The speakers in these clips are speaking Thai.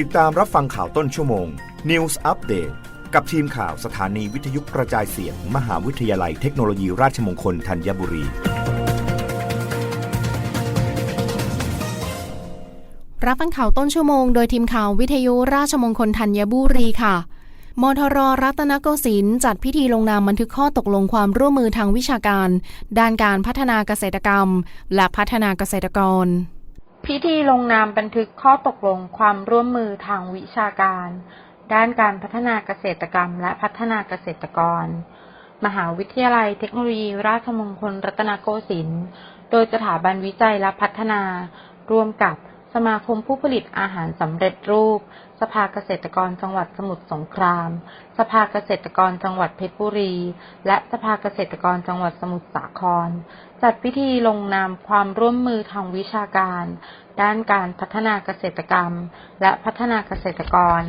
ติดตามรับฟังข่าวต้นชั่วโมง News Update กับทีมข่าวสถานีวิทยุกระจายเสียง มหาวิทยาลัยเทคโนโลยีราชมงคลธัญบุรี รับฟังข่าวต้นชั่วโมง โดยทีมข่าววิทยุราชมงคลธัญบุรีค่ะมทรรัตนโกสินทร์จัดพิธีลงนามบันทึกข้อตกลงความร่วมมือทางวิชาการ ด้านการพัฒนาเกษตรกรรม และพัฒนาเกษตรกร พิธีลงนามบันทึกข้อตกลงความร่วมมือทางวิชาการ ด้านการพัฒนาเกษตรกรรม และพัฒนาเกษตรกร มหาวิทยาลัยเทคโนโลยี ราชมงคลรัตนโกสินทร์ โดยสถาบันวิจัยและพัฒนา ร่วมกับ สมาคมผู้ผลิตอาหารสำเร็จรูป สภาเกษตรกรจังหวัดสมุทรสงคราม สภาเกษตรกรจังหวัดเพชรบุรี และสภาเกษตรกรจังหวัดสมุทรสาคร จัดพิธีลงนามความร่วมมือทางวิชาการ ด้านการพัฒนาเกษตรกรรม และพัฒนาเกษตรกร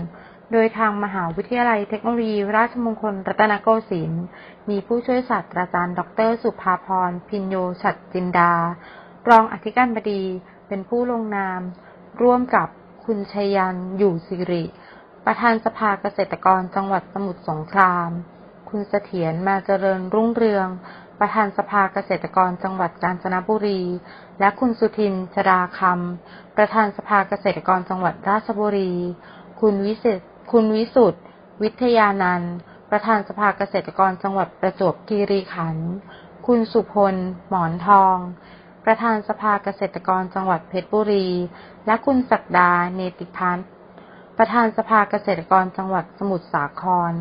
โดยทางมหาวิทยาลัยเทคโนโลยี ราชมงคลรัตนโกสินทร์มีผู้ช่วยศาสตราจารย์ ดร สุภาพร พินโยฉัตรจินดารองอธิการบดี เป็นผู้ลงนาม ร่วมกับคุณชัยยันอยู่สิริ ประธานสภาเกษตรกรจังหวัดสมุทรสงคราม คุณเสถียรมาเจริญรุ่งเรือง ประธานสภาเกษตรกรจังหวัดกาญจนบุรี และคุณสุทินชราคำประธานสภาเกษตรกรจังหวัดราชบุรี คุณวิเศษคุณวิสุทธ์วิทยานันท์ประธานสภาเกษตรกรจังหวัดประจวบคีรีขันธ์ คุณสุพล หมอนทอง ประธานสภาเกษตรกรจังหวัดเพชรบุรี และคุณศักดา เนติพันธ์ประธานสภาเกษตรกรจังหวัดสมุทรสาคร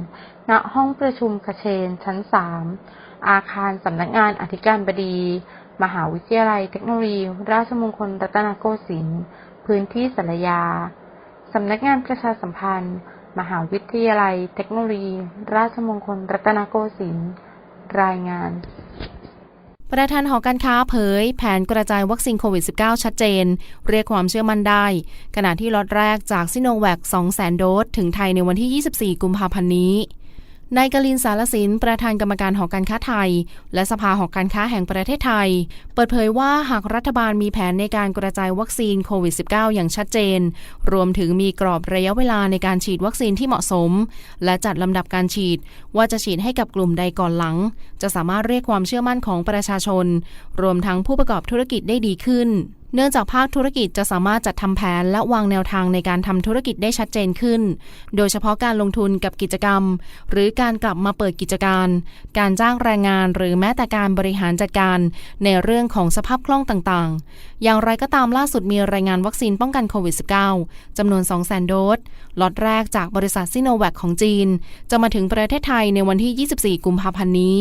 ณ ห้องประชุมคเชนชั้น3อาคารสำนักงานอธิการบดี มหาวิทยาลัยเทคโนโลยี ราชมงคลรัตนโกสินทร์ พื้นที่สารยา สำนักงานประชาสัมพันธ์ มหาวิทยาลัยเทคโนโลยี ราชมงคลรัตนโกสินทร์ รายงาน ประธานหอการค้าเผย แผนกระจายวัคซีนโควิด -19 ชัดเจน เรียกความเชื่อมั่นได้ ขณะที่ล็อตแรกจากซิโนแวค200,000 โดส ถึงไทยในวันที่ 24 กุมภาพันธ์นี้ นายกลินสารสิน ประธานกรรมการหอการค้าไทย และสภาหอการค้าแห่งประเทศไทย เปิดเผยว่าหากรัฐบาลมีแผนในการกระจายวัคซีนโควิด -19 อย่างชัดเจน รวมถึงมีกรอบระยะเวลาในการฉีดวัคซีนที่เหมาะสม และจัดลำดับการฉีด ว่าจะฉีดให้กับกลุ่มใดก่อนหลัง จะสามารถเรียกความเชื่อมั่นของประชาชน รวมทั้งผู้ประกอบธุรกิจได้ดีขึ้น เนื่องจากภาคธุรกิจจะสามารถจัดทำแผนและวางแนวทางในการทำธุรกิจได้ชัดเจนขึ้น โดยเฉพาะการลงทุนกับกิจกรรม หรือการกลับมาเปิดกิจการ การจ้างแรงงานหรือแม้แต่การบริหารจัดการในเรื่องของสภาพคล่องต่างๆ อย่างไรก็ตามล่าสุดมีรายงานวัคซีนป้องกันโควิด -19 จำนวน 200,000 โดสล็อตแรกจากบริษัทซิโนแวคของจีน จะมาถึงประเทศไทยในวันที่ 24 กุมภาพันธ์นี้